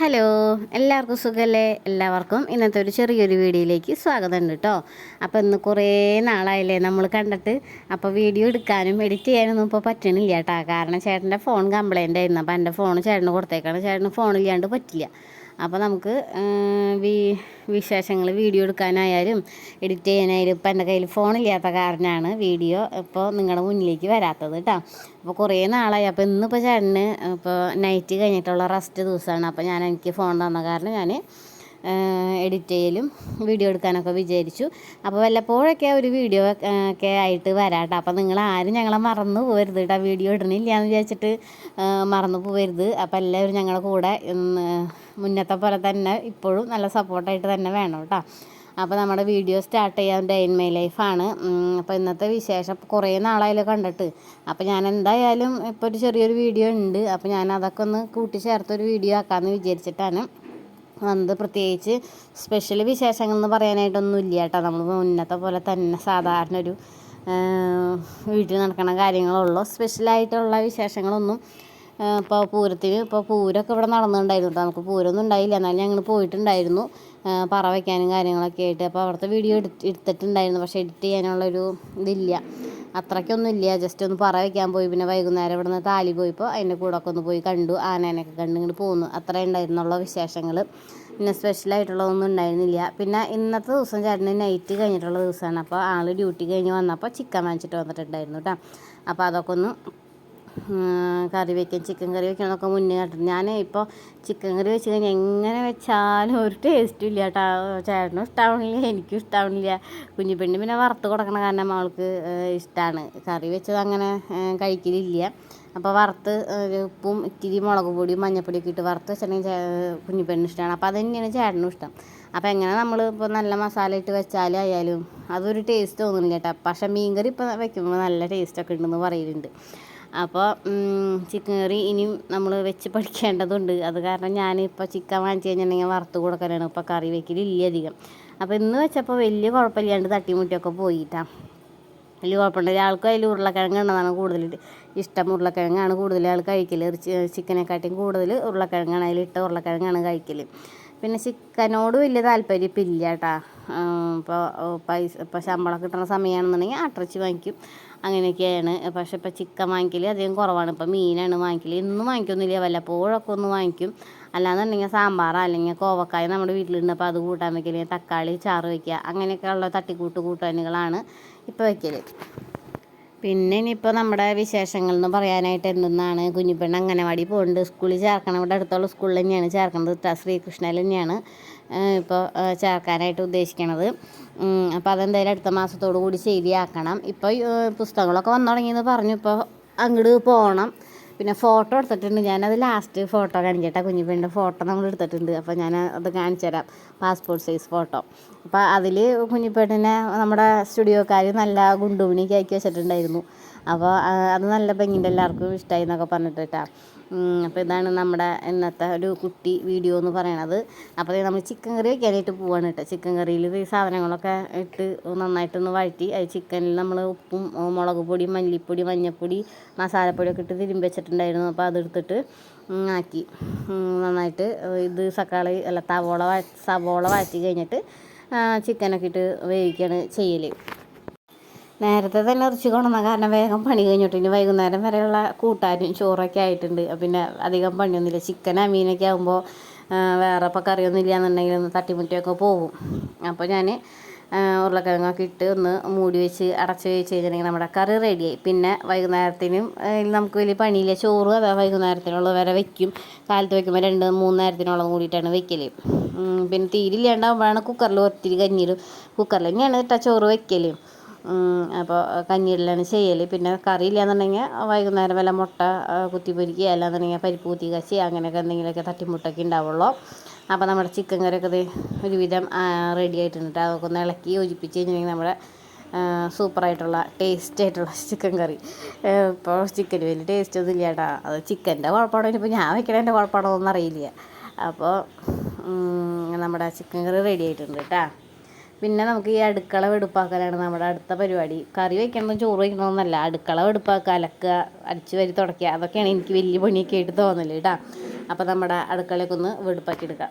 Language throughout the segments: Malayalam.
ഹലോ എല്ലാവർക്കും സുഖമല്ലേ എല്ലാവർക്കും ഇന്നത്തെ ഒരു ചെറിയൊരു വീഡിയോയിലേക്ക് സ്വാഗതം കേട്ടോ അപ്പോൾ ഇന്ന് കുറേ നാളായില്ലേ നമ്മൾ കണ്ടിട്ട്. അപ്പോൾ വീഡിയോ എടുക്കാനും എഡിറ്റ് ചെയ്യാനൊന്നും ഇപ്പോൾ പറ്റണില്ല കേട്ടോ കാരണം ചേട്ടന്റെ ഫോൺ കംപ്ലൈന്റ് ആയിരുന്നു. അപ്പോൾ എന്റെ ഫോൺ ചേട്ടന് കൊടുത്തേക്കാണ്. ചേട്ടന് ഫോണില്ലാണ്ട് പറ്റില്ല. അപ്പോൾ നമുക്ക് വിശേഷങ്ങൾ വീഡിയോ എടുക്കാനായാലും എഡിറ്റ് ചെയ്യാനായാലും ഇപ്പം എന്റെ കയ്യിൽ ഫോണില്ലാത്ത കാരണമാണ് വീഡിയോ ഇപ്പോൾ നിങ്ങളുടെ മുന്നിലേക്ക് വരാത്തത് കേട്ടോ അപ്പോൾ കുറേ നാളായി. അപ്പോൾ ഇന്നിപ്പോൾ ചേട്ടന് ഇപ്പോൾ നൈറ്റ് കഴിഞ്ഞിട്ടുള്ള റെസ്റ്റ് ദിവസമാണ് അപ്പോൾ ഞാൻ എനിക്ക് ഫോൺ തന്ന കാരണം ഞാൻ എഡിറ്റ് ചെയ്യലും വീഡിയോ എടുക്കാനൊക്കെ വിചാരിച്ചു. അപ്പോൾ വല്ലപ്പോഴൊക്കെ ഒരു വീഡിയോ ഒക്കെ ആയിട്ട് വരാട്ടോ. അപ്പോൾ നിങ്ങൾ ആരും ഞങ്ങളെ മറന്നു പോകരുത് കേട്ടോ. വീഡിയോ ഇടണില്ല എന്ന് വിചാരിച്ചിട്ട് മറന്നു പോകരുത് അപ്പോൾ എല്ലാവരും ഞങ്ങളുടെ കൂടെ മുന്നത്തെ പോലെ തന്നെ ഇപ്പോഴും നല്ല സപ്പോർട്ടായിട്ട് തന്നെ വേണം കേട്ടോ. അപ്പോൾ നമ്മുടെ വീഡിയോ സ്റ്റാർട്ട് ചെയ്യാൻ ഡേ ഇൻ മൈ ലൈഫാണ് അപ്പോൾ ഇന്നത്തെ വിശേഷം കുറേ നാളായാലും കണ്ടിട്ട്. അപ്പോൾ ഞാൻ എന്തായാലും ഇപ്പോൾ ഒരു ചെറിയൊരു വീഡിയോ ഉണ്ട്. അപ്പോൾ ഞാൻ അതൊക്കെ ഒന്ന് കൂട്ടിച്ചേർത്തൊരു വീഡിയോ ആക്കാമെന്ന് വിചാരിച്ചിട്ടാണ്. വന്നത് പ്രത്യേകിച്ച് സ്പെഷ്യൽ വിശേഷങ്ങൾ എന്ന് പറയാനായിട്ടൊന്നും ഇല്ല കേട്ടോ. നമ്മൾ മുന്നത്തെ പോലെ തന്നെ സാധാരണ ഒരു വീട്ടിൽ നടക്കുന്ന കാര്യങ്ങളുള്ളൂ. സ്പെഷ്യലായിട്ടുള്ള വിശേഷങ്ങളൊന്നും ഇപ്പോൾ പൂരത്തിന് ഇപ്പോൾ പൂരമൊക്കെ ഇവിടെ നടന്നിട്ടുണ്ടായിരുന്നു കേട്ടോ. നമുക്ക് പൂരമൊന്നും ഉണ്ടായില്ല. എന്നാലും ഞങ്ങൾ പോയിട്ടുണ്ടായിരുന്നു. പറ വയ്ക്കാനും കാര്യങ്ങളൊക്കെ ആയിട്ട്. അപ്പോൾ അവിടുത്തെ വീഡിയോ എടുത്ത് എടുത്തിട്ടുണ്ടായിരുന്നു. പക്ഷേ എഡിറ്റ് ചെയ്യാനുള്ളൊരു ഇതില്ല. അത്രയ്ക്കൊന്നും ഇല്ല ജസ്റ്റ് ഒന്ന് പറ വയ്ക്കാൻ പോയി. പിന്നെ വൈകുന്നേരം ഇവിടെ നിന്ന് താലി പോയപ്പോൾ അതിന്റെ കൂടെ ഒക്കെ ഒന്ന് പോയി കണ്ടു. ആനേനൊക്കെ കണ്ട് ഇങ്ങോട്ട് പോന്നു. അത്രേ ഉണ്ടായിരുന്നുള്ള വിശേഷങ്ങൾ പിന്നെ സ്പെഷ്യലായിട്ടുള്ളതൊന്നും ഉണ്ടായിരുന്നില്ല. പിന്നെ ഇന്നത്തെ ദിവസം ചേട്ടന് നൈറ്റ് കഴിഞ്ഞിട്ടുള്ള ദിവസമാണ്. അപ്പോൾ ആൾ ഡ്യൂട്ടി കഴിഞ്ഞ് വന്നപ്പോൾ ചിക്കൻ വാങ്ങിച്ചിട്ട് വന്നിട്ടുണ്ടായിരുന്നു കേട്ടോ അപ്പോൾ അതൊക്കെ ഒന്ന് കറി വയ്ക്കും ചിക്കൻ കറി വയ്ക്കണമൊക്കെ മുന്നേ കണ്ടിട്ട് ഞാൻ ഇപ്പോൾ ചിക്കൻ കറി വെച്ച് കഴിഞ്ഞാൽ എങ്ങനെ വെച്ചാലും ഒരു ടേസ്റ്റും ഇല്ല കേട്ടോ ചേട്ടനും ഇഷ്ടമാവണില്ല എനിക്കും ഇഷ്ടമാവണില്ല കുഞ്ഞു പെണ്ണ് പിന്നെ വറുത്ത് കൊടുക്കണ കാരണം അവൾക്ക് ഇഷ്ടമാണ് കറി വെച്ചത് അങ്ങനെ കഴിക്കലില്ല. അപ്പോൾ വറുത്ത് ഉപ്പും ഇത്തിരി മുളക് പൊടിയും മഞ്ഞപ്പൊടിയൊക്കെ ഇട്ട് വറുത്ത് വെച്ചിട്ടുണ്ടെങ്കിൽ കുഞ്ഞു പെണ്ണ് ഇഷ്ടമാണ് അപ്പോൾ അത് തന്നെയാണ് ചേട്ടനും ഇഷ്ടം. അപ്പോൾ എങ്ങനെ നമ്മൾ ഇപ്പോൾ നല്ല മസാല ഇട്ട് വെച്ചാലായാലും അതൊരു ടേസ്റ്റ് തോന്നുന്നില്ല കേട്ടോ പക്ഷേ മീൻകറി ഇപ്പോൾ വെക്കുമ്പോൾ നല്ല ടേസ്റ്റൊക്കെ ഉണ്ടെന്ന് പറയുന്നുണ്ട് അപ്പോൾ ചിക്കൻ കറി ഇനിയും നമ്മൾ വെച്ച് പഠിക്കേണ്ടതുണ്ട്. അത് കാരണം ഞാനിപ്പോൾ ചിക്കൻ വാങ്ങിച്ചു കഴിഞ്ഞിട്ടുണ്ടെങ്കിൽ വറുത്ത് കൊടുക്കാനാണ് ഇപ്പോൾ കറി വെക്കലില്ല അധികം. അപ്പോൾ ഇന്ന് വെച്ചപ്പോൾ വലിയ കുഴപ്പമില്ലാണ്ട് തട്ടിമുട്ടിയൊക്കെ പോയിട്ടാണ് വലിയ കുഴപ്പമുണ്ട്. ആൾക്ക് അതിൽ ഉരുളക്കിഴങ്ങ് ഉണ്ടെന്നാണ് കൂടുതൽ ഇഷ്ടം. ഉരുളക്കിഴങ്ങാണ് കൂടുതൽ ആൾ കഴിക്കൽ ചിക്കനെക്കാട്ടിയും കൂടുതൽ ഉരുളക്കിഴങ്ങാണ്. അതിലിട്ട ഉരുളക്കിഴങ്ങാണ് കഴിക്കൽ പിന്നെ ചിക്കനോട് വലിയ താല്പര്യം ഇപ്പം ഇല്ല കേട്ടാ ഇപ്പോൾ പൈസ ഇപ്പോൾ ശമ്പളം കിട്ടുന്ന സമയമാണെന്നുണ്ടെങ്കിൽ അട്ടറച്ചി വാങ്ങിക്കും. അങ്ങനെയൊക്കെയാണ്. പക്ഷെ ഇപ്പോൾ ചിക്കൻ വാങ്ങിക്കൽ അധികം കുറവാണ്. ഇപ്പോൾ മീനാണ് വാങ്ങിക്കൽ ഇന്നും വാങ്ങിക്കൊന്നുമില്ല. വല്ലപ്പോഴൊക്കെ ഒന്ന് വാങ്ങിക്കും. അല്ലാന്നുണ്ടെങ്കിൽ സാമ്പാർ അല്ലെങ്കിൽ കോവക്കായ നമ്മുടെ വീട്ടിലുണ്ട് അപ്പോൾ അത് കൂട്ടാൻ വയ്ക്കൽ തക്കാളി ചാറ് വയ്ക്കുക അങ്ങനെയൊക്കെയുള്ള തട്ടിക്കൂട്ട് കൂട്ടാനുകളാണ് ഇപ്പോൾ വയ്ക്കൽ പിന്നെ ഇനിയിപ്പോൾ നമ്മുടെ വിശേഷങ്ങൾ എന്ന് പറയാനായിട്ട് എന്തെന്നാണ്? കുഞ്ഞിപ്പെണ്ണ് അംഗനവാടി പോകുന്നുണ്ട് സ്കൂളിൽ ചേർക്കണം. ഇവിടെ അടുത്തുള്ള സ്കൂളിൽ തന്നെയാണ് ചേർക്കുന്നത് ശ്രീകൃഷ്ണയിൽ തന്നെയാണ്. ഇപ്പോൾ ചേർക്കാനായിട്ട് ഉദ്ദേശിക്കണത്. അപ്പോൾ അതെന്തായാലും അടുത്ത മാസത്തോടു കൂടി ശരിയാക്കണം. ഇപ്പോൾ പുസ്തകങ്ങളൊക്കെ വന്നു തുടങ്ങിയെന്ന് പറഞ്ഞു. ഇപ്പോൾ അങ്ങോട്ട് പോകണം പിന്നെ ഫോട്ടോ എടുത്തിട്ടുണ്ട്. ഞാനത് ലാസ്റ്റ് ഫോട്ടോ കാണിക്കട്ടെ കുഞ്ഞിപ്പെണ്ണിന്റെ ഫോട്ടോ നമ്മൾ എടുത്തിട്ടുണ്ട്. അപ്പോൾ ഞാൻ അത് കാണിച്ചു തരാം. പാസ്പോർട്ട് സൈസ് ഫോട്ടോ അപ്പോൾ അതിൽ കുഞ്ഞിപ്പെണ്ണിനെ നമ്മുടെ സ്റ്റുഡിയോക്കാർ നല്ല ഗുണ്ടുമണിക്കാക്കി വെച്ചിട്ടുണ്ടായിരുന്നു. അപ്പോൾ അത് നല്ല ഭംഗിന്റെ എല്ലാവർക്കും ഇഷ്ടമായി എന്നൊക്കെ പറഞ്ഞിട്ട് കേട്ടോ. അപ്പോൾ ഇതാണ് നമ്മുടെ ഇന്നത്തെ ഒരു കുട്ടി വീഡിയോ എന്ന് പറയണത്. അപ്പോൾ നമ്മൾ ചിക്കൻ കറി വയ്ക്കാനായിട്ട് പോവാണ് കേട്ടോ. ചിക്കൻ കറിയിൽ ഈ സാധനങ്ങളൊക്കെ ഇട്ട് നന്നായിട്ടൊന്ന് വഴറ്റി അത് ചിക്കനിൽ നമ്മൾ ഉപ്പും മുളക് പൊടി മല്ലിപ്പൊടി മഞ്ഞൾപ്പൊടി മസാലപ്പൊടിയൊക്കെ ഇട്ട് തിരുമ്പി വെച്ചിട്ടുണ്ടായിരുന്നു. അപ്പോൾ അതെടുത്തിട്ട് ആക്കി. നന്നായിട്ട് ഇത് സക്കാളി അല്ല തവോള സവോള വഴറ്റി കഴിഞ്ഞിട്ട് ചിക്കനൊക്കെ ഇട്ട് വേവിക്കുകയാണ് ചെയ്യൽ നേരത്തെ തന്നെ ഇറച്ചി കൊണ്ടുവന്ന കാരണം വേഗം പണി കഴിഞ്ഞിട്ട് ഇനി വൈകുന്നേരം വരെയുള്ള കൂട്ടാനും ചോറൊക്കെ ആയിട്ടുണ്ട്. പിന്നെ അധികം പണിയൊന്നുമില്ല. ചിക്കൻ മീനൊക്കെ ആകുമ്പോൾ വേറെ ഇപ്പം കറിയൊന്നും ഇല്ല എന്നുണ്ടെങ്കിൽ ഒന്ന് തട്ടിമുട്ടിയൊക്കെ പോകും. അപ്പോൾ ഞാൻ ഉരുളക്കിഴങ്ങൊക്കെ ഇട്ട് ഒന്ന് മൂടി വെച്ച് അടച്ച് വെച്ച് കഴിഞ്ഞിട്ടുണ്ടെങ്കിൽ നമ്മുടെ കറി റെഡിയായി പിന്നെ വൈകുന്നേരത്തിനും നമുക്ക് വലിയ പണിയില്ല. ചോറ് അതാ വൈകുന്നേരത്തിനുള്ള വരെ വെക്കും. കാലത്ത് വെക്കുമ്പോൾ രണ്ട് മൂന്ന് നേരത്തിനോളം കൂടിയിട്ടാണ് വെക്കൽ പിന്നെ തീരില്ലാണ്ടാകുമ്പോഴാണ് കുക്കറിൽ ഒത്തിരി കഞ്ഞിയിലും കുക്കറിൽ തന്നെയാണ് ഇട്ടാൽ ചോറ് വെക്കൽ അപ്പോൾ കഞ്ഞിയിടലാണ് ചെയ്യൽ പിന്നെ കറി ഇല്ലയെന്നുണ്ടെങ്കിൽ വൈകുന്നേരം വല്ല മുട്ട കുത്തി പൊരിക്കുക അല്ലാന്നുണ്ടെങ്കിൽ പരിപ്പ് കുത്തി കച്ചി അങ്ങനെയൊക്കെ എന്തെങ്കിലുമൊക്കെ തട്ടിമുട്ടൊക്കെ ഉണ്ടാവുള്ളൂ. അപ്പോൾ നമ്മുടെ ചിക്കൻ കറിയൊക്കെ ഇത് ഒരുവിധം റെഡി ആയിട്ടുണ്ട് അതൊക്കെ ഒന്ന് ഇളക്കി യോജിപ്പിച്ച് കഴിഞ്ഞിട്ടുണ്ടെങ്കിൽ നമ്മുടെ സൂപ്പറായിട്ടുള്ള ടേസ്റ്റ് ആയിട്ടുള്ള ചിക്കൻ കറി. ഇപ്പോൾ ചിക്കൻ വലിയ ടേസ്റ്റ് ഒന്നും ഇല്ലാട്ടാ അത് ചിക്കന്റെ കുഴപ്പമാണോ? ഇപ്പോൾ ഞാൻ വെക്കണതിന്റെ കുഴപ്പമാണോ ഒന്നും അറിയില്ല. അപ്പോൾ നമ്മുടെ ചിക്കൻ കറി റെഡി ആയിട്ടുണ്ട് കേട്ടോ. പിന്നെ നമുക്ക് ഈ അടുക്കള വെടുപ്പാക്കലാണ് നമ്മുടെ അടുത്ത പരിപാടി. കറി വയ്ക്കണമെന്നും ചോറ് വയ്ക്കണമെന്നല്ല അടുക്കള വെടുപ്പാക്കുക അലക്കുക അടിച്ചു വരി തുടയ്ക്കുക അതൊക്കെയാണ് എനിക്ക് വലിയ പണിയൊക്കെ ആയിട്ട് തോന്നൽ കേട്ടോ അപ്പോൾ നമ്മുടെ അടുക്കളയൊക്കെ ഒന്ന് വെടുപ്പാക്കി എടുക്കാം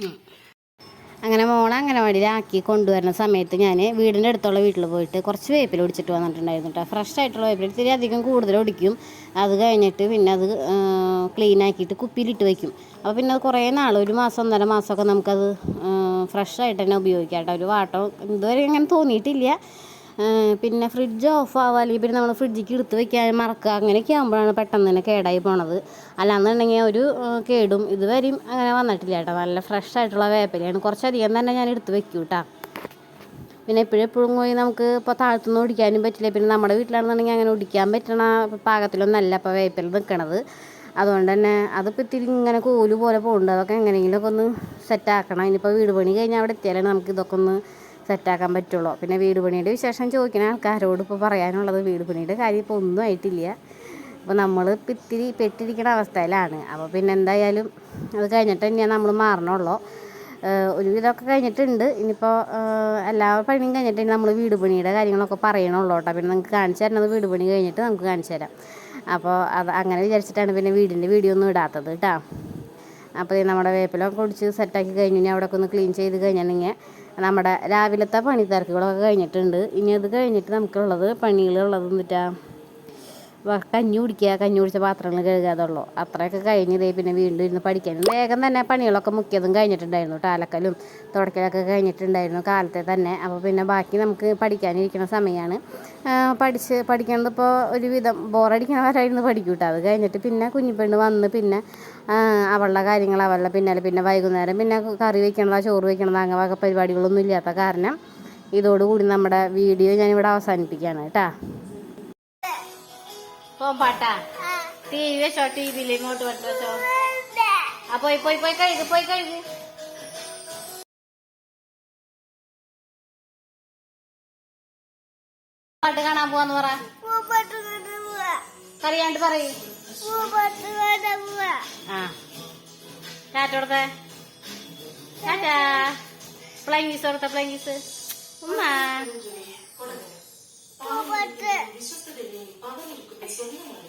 ഉം. അങ്ങനെ മോളെ അംഗനവാടിയിലാക്കി കൊണ്ടുവരുന്ന സമയത്ത് ഞാൻ വീടിന്റെ അടുത്തുള്ള വീട്ടിൽ പോയിട്ട് കുറച്ച് വേപ്പിൽ ഒടിച്ചിട്ട് വന്നിട്ടുണ്ടായിരുന്നു കേട്ടോ ഫ്രഷ് ആയിട്ടുള്ള വേപ്പിൽ ഇത്തിരി അധികം കൂടുതൽ ഒടിക്കും. അത് കഴിഞ്ഞിട്ട് പിന്നെ അത് ക്ലീൻ ആക്കിയിട്ട് കുപ്പിയിലിട്ട് വയ്ക്കും അപ്പോൾ പിന്നെ അത് കുറേ നാൾ ഒരു മാസം ഒന്നര മാസമൊക്കെ നമുക്കത് ഫ്രഷ് ആയിട്ട് തന്നെ ഉപയോഗിക്കാം കേട്ടോ ഒരു വാട്ടം ഇതുവരെ അങ്ങനെ തോന്നിയിട്ടില്ല. പിന്നെ ഫ്രിഡ്ജ് ഓഫ് ആവുക അല്ലെങ്കിൽ പിന്നെ നമ്മൾ ഫ്രിഡ്ജിക്ക് എടുത്ത് വെക്കാൻ മറക്കുക. അങ്ങനെയൊക്കെ ആകുമ്പോഴാണ് പെട്ടെന്ന് തന്നെ കേടായി പോണത്. അല്ലാന്നുണ്ടെങ്കിൽ ഒരു കേടും. ഇതുവരെയും അങ്ങനെ വന്നിട്ടില്ല കേട്ടോ. നല്ല ഫ്രഷ് ആയിട്ടുള്ള വേപ്പിലയാണ്. കുറച്ചധികം തന്നെ ഞാൻ എടുത്ത് വെക്കും കേട്ടോ പിന്നെ എപ്പോഴും പോയി നമുക്ക് ഇപ്പോൾ താഴ്ത്തുനിന്ന് ഓടിക്കാനും പറ്റില്ല. പിന്നെ നമ്മുടെ വീട്ടിലാണെന്നുണ്ടെങ്കിൽ അങ്ങനെ ഓടിക്കാൻ പറ്റണ പാകത്തിലൊന്നല്ല ഇപ്പോൾ വേപ്പിൽ നിൽക്കണത് അതുകൊണ്ട് തന്നെ അതിപ്പോൾ ഇത്തിരി ഇങ്ങനെ കോൽ പോലെ പോകുന്നുണ്ട് അതൊക്കെ എങ്ങനെയെങ്കിലുമൊക്കെ ഒന്ന് സെറ്റാക്കണം ഇനിയിപ്പോൾ വീട് പണി കഴിഞ്ഞാൽ അവിടെ എത്തിയാലാണ് നമുക്ക് ഇതൊക്കെ ഒന്ന് സെറ്റാക്കാൻ പറ്റുള്ളൂ. പിന്നെ വീട് പണിയുടെ വിശേഷം ചോദിക്കുന്ന ആൾക്കാരോട് ഇപ്പോൾ പറയാനുള്ളത് വീട് പണിയുടെ കാര്യം ഇപ്പോൾ ഒന്നും ആയിട്ടില്ല. അപ്പോൾ നമ്മൾ ഇപ്പം ഇത്തിരി പെട്ടിരിക്കുന്ന അവസ്ഥയിലാണ്. അപ്പോൾ പിന്നെ എന്തായാലും അത് കഴിഞ്ഞിട്ട് തന്നെയാണ് നമ്മൾ മാറണുള്ളൂ. ഏഹ് ഒരു വിധമൊക്കെ കഴിഞ്ഞിട്ടുണ്ട് ഇനിയിപ്പോൾ എല്ലാ പണിയും കഴിഞ്ഞിട്ട് നമ്മൾ വീട് പണിയുടെ കാര്യങ്ങളൊക്കെ പറയണുള്ളൂ കേട്ടോ. പിന്നെ നിങ്ങൾക്ക് കാണിച്ചു തരുന്നത് വീട് പണി കഴിഞ്ഞിട്ട് നമുക്ക് കാണിച്ചു തരാം. അപ്പോൾ അത് അങ്ങനെ വിചാരിച്ചിട്ടാണ് പിന്നെ വീടിന്റെ വീഡിയോ ഒന്നും ഇടാത്തത് കേട്ടോ. അപ്പോൾ നമ്മുടെ വേപ്പിലൊക്കെ ഒടിച്ച് സെറ്റാക്കി കഴിഞ്ഞ് ഇനി അവിടെയൊക്കെ ഒന്ന് ക്ലീൻ ചെയ്ത് കഴിഞ്ഞിട്ടുണ്ടെങ്കിൽ നമ്മുടെ രാവിലത്തെ പണി തിരക്കുകളൊക്കെ കഴിഞ്ഞിട്ടുണ്ട്. ഇനി അത് കഴിഞ്ഞിട്ട് നമുക്കുള്ളത് പണികളുള്ളത് എന്നിട്ടാ കഞ്ഞി കുടിക്കുക കഞ്ഞി കുടിച്ച പാത്രങ്ങൾ കഴുകാതുള്ളൂ അത്രയൊക്കെ കഴിഞ്ഞതേ പിന്നെ വീണ്ടും ഇരുന്ന് പഠിക്കാൻ വേഗം തന്നെ പണികളൊക്കെ മുക്കിയതും കഴിഞ്ഞിട്ടുണ്ടായിരുന്നു. ടാലക്കലും തുടക്കലൊക്കെ കഴിഞ്ഞിട്ടുണ്ടായിരുന്നു കാലത്തെ തന്നെ. അപ്പോൾ പിന്നെ ബാക്കി നമുക്ക് പഠിക്കാനിരിക്കുന്ന സമയമാണ് പഠിച്ച് പഠിക്കുന്നത് ഇപ്പോൾ ഒരുവിധം ബോറടിക്കണവരായിരുന്നു പഠിക്കും കേട്ടോ അത് കഴിഞ്ഞിട്ട് പിന്നെ കുഞ്ഞിപ്പെണ്ണ് വന്ന് പിന്നെ അവളുടെ കാര്യങ്ങൾ അവളുടെ പിന്നാലെ പിന്നെ വൈകുന്നേരം പിന്നെ കറി വയ്ക്കണതാ ചോറ് വയ്ക്കണതാ അങ്ങനെ പരിപാടികളൊന്നും ഇല്ലാത്ത കാരണം ഇതോടുകൂടി നമ്മുടെ വീഡിയോ ഞാനിവിടെ അവസാനിപ്പിക്കുകയാണ് കേട്ടോ. പോമ്പാട്ടാ ടി വി വെച്ചോ ടി വിയിൽ ഇങ്ങോട്ട് വെച്ച് വെച്ചോ ആ പോയി പോയി പോയി കഴുകു പോയി കഴുകു. പാട്ട് കാണാൻ പോവാന്ന് പറ. കറിയാണ്ട് പറയൂ. ആ. ടാറ്റ കൊടുത്തേ. ടാറ്റാ. പ്ലൈങ്കീസ് കൊടുത്ത പ്ലൈങ്കീസ് ഉമ്മ. വിശ്വസ്തതയെയും പകർന്നു നിൽക്കുന്ന സ്വന്തമാണ്